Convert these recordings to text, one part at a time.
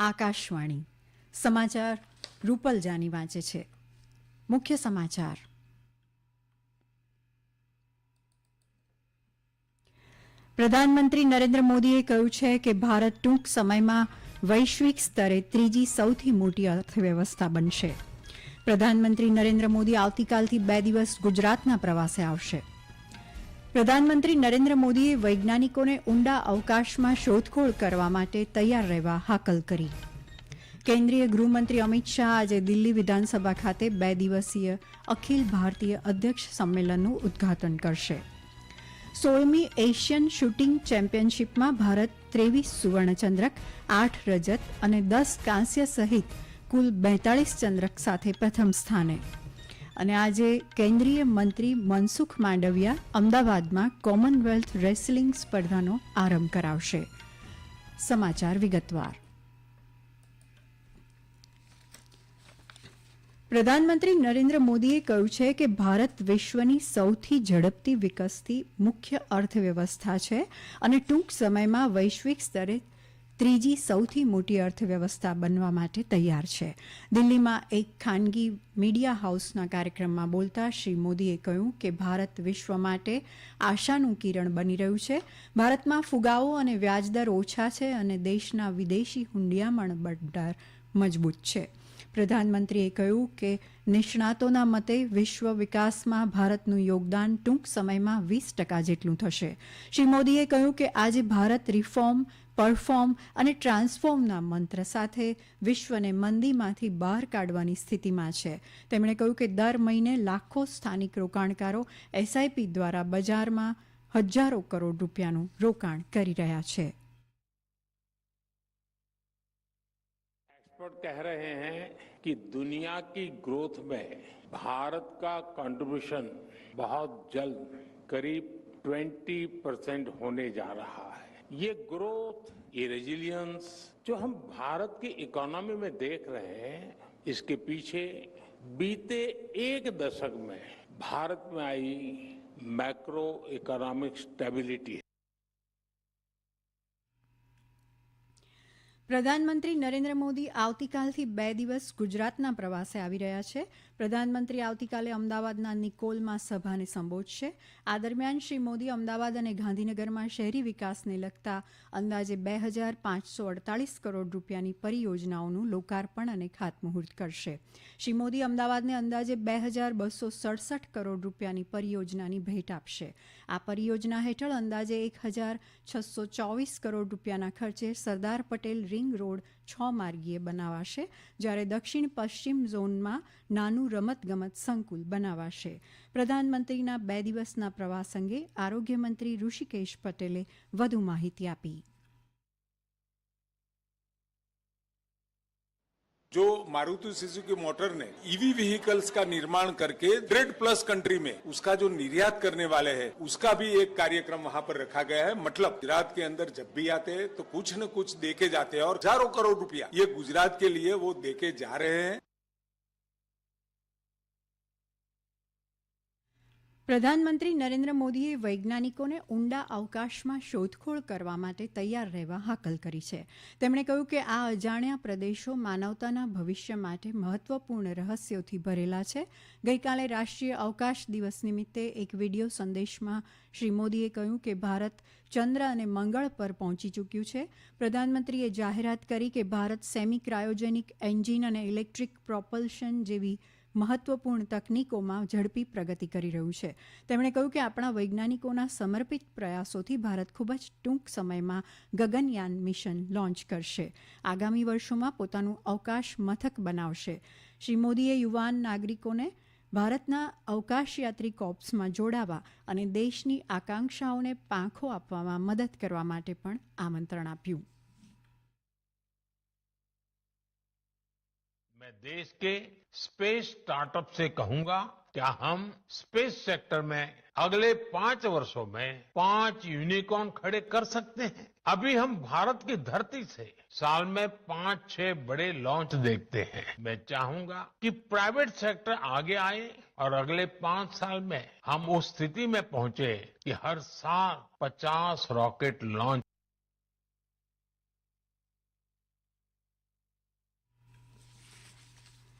આકાશવાણી. સમાચાર રૂપલ જાની વાંચે છે. મુખ્ય સમાચાર. પ્રધાનમંત્રી નરેન્દ્ર મોદીએ કહ્યું છે કે ભારત ટૂંક સમયમાં વૈશ્વિક સ્તરે ત્રીજી સૌથી મોટી અર્થવ્યવસ્થા બનશે. પ્રધાનમંત્રી નરેન્દ્ર મોદી આવતીકાલથી બે દિવસ ગુજરાતના પ્રવાસે આવશે. પ્રધાનમંત્રી નરેન્દ્ર મોદીએ વૈજ્ઞાનિકોને ઊંડા અવકાશમાં શોધખોળ કરવા માટે તૈયાર રહેવા હાકલ કરી. કેન્દ્રીય ગૃહમંત્રી અમિત શાહ આજે દિલ્હી વિધાનસભા ખાતે બે દિવસીય અખિલ ભારતીય અધ્યક્ષ સંમેલનનું ઉદ્ઘાટન કરશે. સોળમી એશિયન શૂટિંગ ચેમ્પિયનશિપમાં ભારત ત્રેવીસ સુવર્ણચંદ્રક, આઠ રજત અને દસ કાંસ્ય સહિત કુલ બેતાળીસ ચંદ્રક સાથે પ્રથમ સ્થાને અને આજે કેન્દ્રીય મંત્રી મનસુખ માંડવિયા અમદાવાદમાં કોમનવેલ્થ રેસલિંગ સ્પર્ધાનો આરંભ કરાવશે. સમાચાર વિગતવાર. પ્રધાનમંત્રી નરેન્દ્ર મોદીએ કહ્યું છે કે ભારત વિશ્વની સૌથી ઝડપથી વિકસતી મુખ્ય અર્થવ્યવસ્થા છે અને ટૂંક સમયમાં વૈશ્વિક સ્તરે ત્રીજી સૌથી મોટી અર્થવ્યવસ્થા બનવા માટે તૈયાર છે. દિલ્હીમાં એક ખાનગી મીડિયા હાઉસના કાર્યક્રમમાં બોલતા શ્રી મોદીએ કહ્યું કે ભારત વિશ્વ માટે આશાનું કિરણ બની રહ્યું છે. ભારતમાં ફુગાવો અને વ્યાજદર ઓછા છે અને દેશના વિદેશી હુંડિયામણ ભંડાર મજબૂત છે. પ્રધાનમંત્રીએ કહ્યું કે નિષ્ણાતોના મતે વિશ્વ વિકાસમાં ભારતનું યોગદાન ટૂંક સમયમાં વીસ ટકા જેટલું થશે. શ્રી મોદીએ કહ્યું કે આજે ભારત રિફોર્મ પરફોર્મ અને ટ્રાન્સફોર્મના મંત્ર સાથે વિશ્વને મંદીમાંથી બહાર કાઢવાની સ્થિતિમાં છે. તેમણે કહ્યું કે દર મહિને લાખો સ્થાનિક રોકાણકારો એસઆઈપી દ્વારા બજારમાં હજારો કરોડ રૂપિયાનું રોકાણ કરી રહ્યા છે. एक्सपर्ट कह रहे हैं कि दुनिया की ग्रोथ में भारत का कंट्रीब्यूशन बहुत जल्द करीब 20 परसेंट होने जा रहा है। ये ग्रोथ ये रेजिलियंस जो हम भारत की इकोनॉमी में देख रहे हैं, इसके पीछे बीते एक दशक में भारत में आई मैक्रो इकोनॉमिक स्टेबिलिटी પ્રધાનમંત્રી નરેન્દ્ર મોદી આવતીકાલથી બે દિવસ ગુજરાતના પ્રવાસે આવી રહ્યા છે. પ્રધાનમંત્રી આવતીકાલે અમદાવાદના નિકોલમાં સભાને સંબોધશે. આ દરમિયાન શ્રી મોદી અમદાવાદ અને ગાંધીનગરમાં શહેરી વિકાસને લગતા અંદાજે બે હજાર પાંચસો અડતાલીસ કરોડ રૂપિયાની પરિયોજનાઓનું લોકાર્પણ અને ખાતમુહૂર્ત કરશે. શ્રી મોદી અમદાવાદને અંદાજે બે હજાર બસો સડસઠ કરોડ રૂપિયાની પરિયોજનાની ભેટ આપશે. આ પરિયોજના હેઠળ અંદાજે એક હજાર છસો ચોવીસ કરોડ રૂપિયાના ખર્ચે સરદાર પટેલ રિંગ રોડ છ માર્ગીય બનાવાશે, જ્યારે દક્ષિણ પશ્ચિમ ઝોનમાં નાનું રમતગમત સંકુલ બનાવાશે. પ્રધાનમંત્રીના બે દિવસના પ્રવાસ અંગે આરોગ્યમંત્રી ઋષિકેશ પટેલે વધુ માહિતી આપી. जो मारुति सुजुकी मोटर ने ईवी व्हीकल्स का निर्माण करके ग्रेड प्लस कंट्री में उसका जो निर्यात करने वाले हैं, उसका भी एक कार्यक्रम वहाँ पर रखा गया है। मतलब गुजरात के अंदर जब भी आते हैं तो कुछ न कुछ देके जाते हैं और हज़ारों करोड़ रुपया ये गुजरात के लिए वो देके जा रहे हैं। પ્રધાનમંત્રી નરેન્દ્ર મોદીએ વૈજ્ઞાનિકોને ઊંડા અવકાશમાં શોધખોળ કરવા માટે તૈયાર રહેવા હાકલ કરી છે. તેમણે કહ્યું કે આ અજાણ્યા પ્રદેશો માનવતાના ભવિષ્ય માટે મહત્વપૂર્ણ રહસ્યોથી ભરેલા છે. ગઈકાલે રાષ્ટ્રીય અવકાશ દિવસ નિમિત્તે એક વીડિયો સંદેશમાં શ્રી મોદીએ કહ્યું કે ભારત ચંદ્ર અને મંગળ પર પહોંચી ચૂક્યું છે. પ્રધાનમંત્રીએ જાહેરાત કરી કે ભારત સેમી ક્રાયોજેનિક એન્જિન અને ઇલેક્ટ્રિક પ્રોપલ્શન જેવી મહત્વપૂર્ણ તકનીકોમાં ઝડપી પ્રગતિ કરી રહ્યું છે. તેમણે કહ્યું કે આપણા વૈજ્ઞાનિકોના સમર્પિત પ્રયાસોથી ભારત ખૂબ જ ટૂંક સમયમાં ગગનયાન મિશન લોન્ચ કરશે. આગામી વર્ષોમાં પોતાનું અવકાશ મથક બનાવશે. શ્રી મોદીએ યુવાન નાગરિકોને ભારતના અવકાશયાત્રી કોર્પ્સમાં જોડાવા અને દેશની આકાંક્ષાઓને પાંખો આપવામાં મદદ કરવા માટે પણ આમંત્રણ આપ્યું. देश के स्पेस स्टार्टअप से कहूँगा, क्या हम स्पेस सेक्टर में अगले पाँच वर्षों में पाँच यूनिकॉर्न खड़े कर सकते हैं? अभी हम भारत की धरती से साल में पाँच छह बड़े लॉन्च देखते हैं। मैं चाहूँगा कि प्राइवेट सेक्टर आगे आए और अगले पाँच साल में हम उस स्थिति में पहुँचे कि हर साल पचास रॉकेट लॉन्च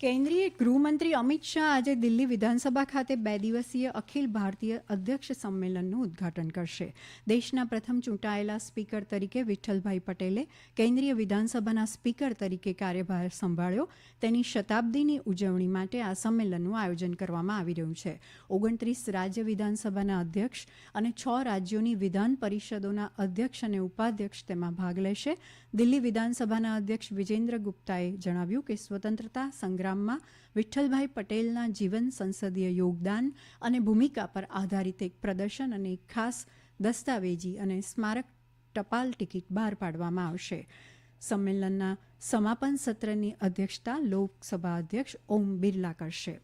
કેન્દ્રીય ગૃહમંત્રી અમિત શાહ આજે દિલ્હી વિધાનસભા ખાતે બે દિવસીય અખિલ ભારતીય અધ્યક્ષ સંમેલનનું ઉદ્ઘાટન કરશે. દેશના પ્રથમ ચૂંટાયેલા સ્પીકર તરીકે વિઠ્ઠલભાઈ પટેલે કેન્દ્રીય વિધાનસભાના સ્પીકર તરીકે કાર્યભાર સંભાળ્યો. તેની શતાબ્દીની ઉજવણી માટે આ સંમેલનનું આયોજન કરવામાં આવી રહ્યું છે. ઓગણત્રીસ રાજ્ય વિધાનસભાના અધ્યક્ષ અને છ રાજ્યોની વિધાન પરિષદોના અધ્યક્ષ અને ઉપાધ્યક્ષ તેમાં ભાગ લેશે. દિલ્હી વિધાનસભાના અધ્યક્ષ વિજેન્દ્ર ગુપ્તાએ જણાવ્યું કે સ્વતંત્રતા સંગ્રામમાં વિઠ્ઠલભાઈ પટેલના જીવન સંસદીય યોગદાન અને ભૂમિકા પર આધારિત એક પ્રદર્શન અને એક ખાસ દસ્તાવેજી અને સ્મારક ટપાલ ટિકિટ બહાર પાડવામાં આવશે. સંમેલનના સમાપન સત્રની અધ્યક્ષતા લોકસભા અધ્યક્ષ ઓમ બિરલા કરશે.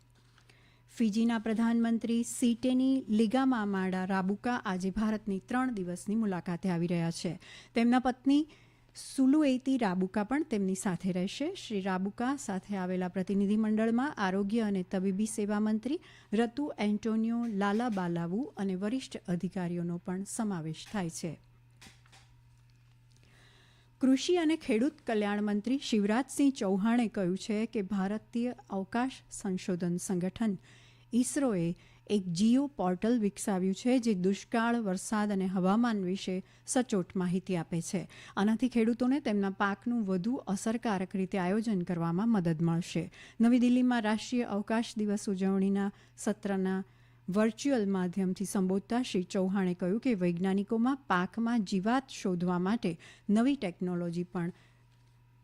ફિજીના પ્રધાનમંત્રી સીટેની લિગામામાડા રાબુકા આજે ભારતની ત્રણ દિવસની મુલાકાતે આવી રહ્યા છે. તેમના પત્ની સુલુએતી રાબુકા પણ તેમની સાથે રહેશે. શ્રી રાબુકા સાથે આવેલા પ્રતિનિધિમંડળમાં આરોગ્ય અને તબીબી સેવા મંત્રી રતુ એન્ટોનિયો લાલાબાલાવુ અને વરિષ્ઠ અધિકારીઓનો પણ સમાવેશ થાય છે. કૃષિ અને ખેડૂત કલ્યાણ મંત્રી શિવરાજસિંહ ચૌહાણે કહ્યું છે કે ભારતીય અવકાશ સંશોધન સંગઠન ઇસરોએ એક જીઓ પોર્ટલ વિકસાવ્યું છે જે દુષ્કાળ વરસાદ અને હવામાન વિશે સચોટ માહિતી આપે છે આનાથી ખેડૂતોને તેમના પાકનું વધુ અસરકારક રીતે આયોજન કરવામાં મદદ મળશે નવી દિલ્હીમાં રાષ્ટ્રીય અવકાશ દિવસ ઉજવણીના સત્રના વર્ચ્યુઅલ માધ્યમથી સંબોધતા શ્રી ચૌહાણે કહ્યું કે વૈજ્ઞાનિકોમાં પાકમાં જીવાત શોધવા માટે નવી ટેકનોલોજી પણ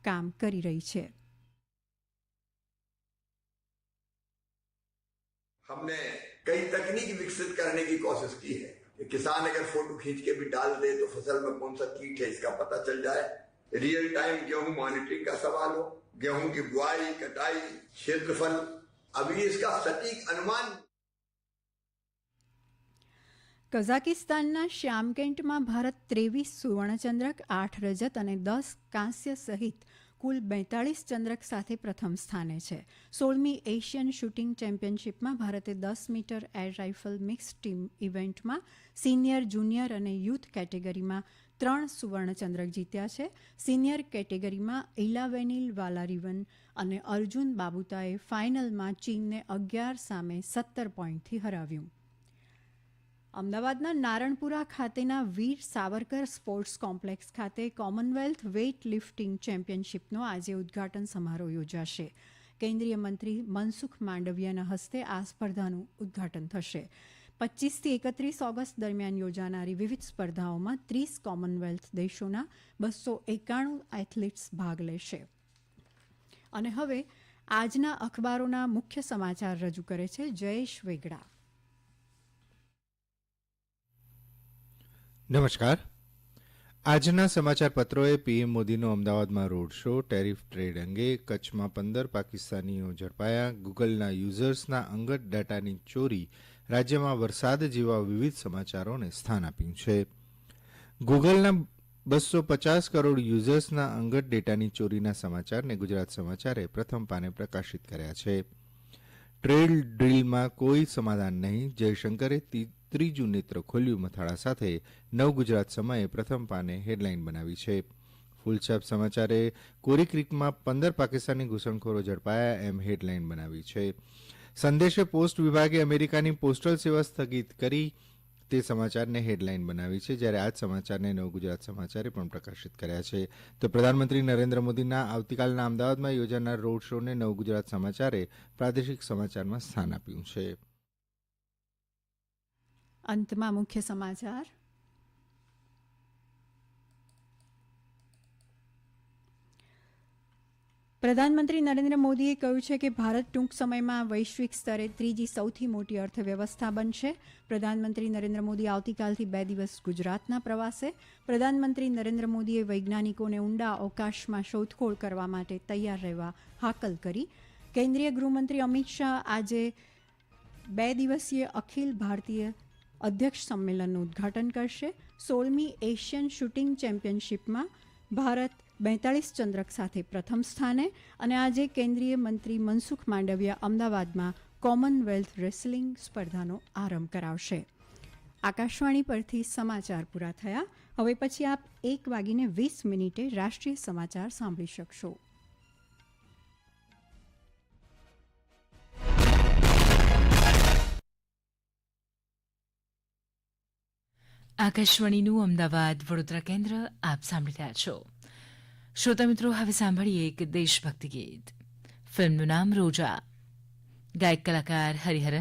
કામ કરી રહી છે हमने कई तकनीक विकसित करने की कोशिश की है कि किसान अगर फोटो खींच के भी डाल दे तो फसल में कौन सा कीट है इसका पता चल जाए रियल टाइम गेहूं मॉनिटरिंग का सवाल हो गेहूं की बुआई कटाई क्षेत्रफल अभी इसका सटीक अनुमान કઝાકિસ્તાનના શ્યામકેન્ટમાં ભારત ત્રેવીસ સુવર્ણચંદ્રક આઠ રજત અને દસ કાંસ્ય સહિત કુલ બેતાળીસ ચંદ્રક સાથે પ્રથમ સ્થાને છે. સોળમી એશિયન શૂટિંગ ચેમ્પિયનશિપમાં ભારતે દસ metre air rifle mix team ઇવેન્ટમાં સિનિયર, જુનિયર અને યુથ કેટેગરીમાં ત્રણ સુવર્ણચંદ્રક જીત્યા છે. સિનિયર કેટેગરીમાં ઇલાવેનિલ વાલારીવન અને અર્જુન બાબુતાએ ફાઇનલમાં ચીનને અગિયાર સામે સત્તર પોઈન્ટથી હરાવ્યું. અમદાવાદના નારણપુરા ખાતેના વીર સાવરકર સ્પોર્ટ્સ કોમ્પ્લેક્સ ખાતે કોમનવેલ્થ વેઇટ લિફ્ટિંગ ચેમ્પિયનશિપનો આજે ઉદ્ઘાટન સમારોહ યોજાશે. કેન્દ્રીય મંત્રી મનસુખ માંડવિયાના હસ્તે આ સ્પર્ધાનું ઉદ્ઘાટન થશે. પચીસથી એકત્રીસ ઓગસ્ટ દરમિયાન યોજાનારી વિવિધ સ્પર્ધાઓમાં ત્રીસ કોમનવેલ્થ દેશોના બસો એકાણું એથ્લેટ્સ ભાગ લેશે. અને હવે આજના અખબારોના મુખ્ય સમાચાર રજૂ કરે છે જયેશ વેગડા. નમસ્કાર. આજના સમાચાર પત્રોએ પીએમ મોદીનો અમદાવાદમાં રોડ શો, ટેરિફ ટ્રેડ અંગે, કચ્છમાં પંદર પાકિસ્તાનીઓ ઝડપાયા, ગૂગલના યુઝર્સના અંગત ડેટાની ચોરી, રાજ્યમાં વરસાદ જેવા વિવિધ સમાચારોને સ્થાન આપ્યું છે. ગૂગલના બસો પચાસ કરોડ યુઝર્સના અંગત ડેટાની ચોરીના સમાચારને ગુજરાત સમાચારે પ્રથમ પાને પ્રકાશિત કર્યા છે. ટ્રેડ ડ્રીલમાં કોઈ સમાધાન નહીં, જયશંકરે ત્રીજું નેત્ર ખોલ્યું મથાળા સાથે નવ ગુજરાત સમયે પ્રથમ પાને હેડલાઇન બનાવી છે. ફૂલછાપ સમાચારે કોરી ક્રિકમાં પંદર પાકિસ્તાની ઘૂસણખોરો ઝડપાયા એમ હેડલાઇન બનાવી છે. સંદેશે પોસ્ટ વિભાગે અમેરિકાની પોસ્ટલ સેવા સ્થગિત કરી તે સમાચારને હેડલાઇન બનાવી છે, જ્યારે આ જ સમાચારને નવ ગુજરાત સમાચારે પણ પ્રકાશિત કર્યા છે. તો પ્રધાનમંત્રી નરેન્દ્ર મોદીના આવતીકાલના અમદાવાદમાં યોજાનાર રોડ શોને નવ ગુજરાત સમાચારે પ્રાદેશિક સમાચારમાં સ્થાન આપ્યું છે. અંતમાં મુખ્ય સમાચાર. પ્રધાનમંત્રી નરેન્દ્ર મોદીએ કહ્યું છે કે ભારત ટૂંક સમયમાં વૈશ્વિક સ્તરે ત્રીજી સૌથી મોટી અર્થવ્યવસ્થા બનશે. પ્રધાનમંત્રી નરેન્દ્ર મોદી આવતીકાલથી બે દિવસ ગુજરાતના પ્રવાસે. પ્રધાનમંત્રી નરેન્દ્ર મોદીએ વૈજ્ઞાનિકોને ઊંડા અવકાશમાં શોધખોળ કરવા માટે તૈયાર રહેવા હાકલ કરી. કેન્દ્રીય ગૃહમંત્રી અમિત શાહ આજે બે દિવસીય અખિલ ભારતીય અધ્યક્ષ સંમેલનનું ઉદ્ઘાટન કરશે. સોળમી એશિયન શૂટિંગ ચેમ્પિયનશિપમાં ભારત બેતાળીસ ચંદ્રક સાથે પ્રથમ સ્થાને અને આજે કેન્દ્રીય મંત્રી મનસુખ માંડવિયા અમદાવાદમાં કોમનવેલ્થ રેસલિંગ સ્પર્ધાનો આરંભ કરાવશે. આકાશવાણી પરથી સમાચાર પૂરા થયા. હવે પછી આપ એક વાગીને વીસ મિનિટે રાષ્ટ્રીય સમાચાર સાંભળી શકશો. આકાશવાણીનું અમદાવાદ વડોદરા કેન્દ્ર, આપ સાંભળી રહ્યા છો. શ્રોતા મિત્રો, હવે સાંભળીએ એક દેશભક્તિ ગીત. ફિલ્મનું નામ રોજા. ગાયક કલાકાર હરિહરન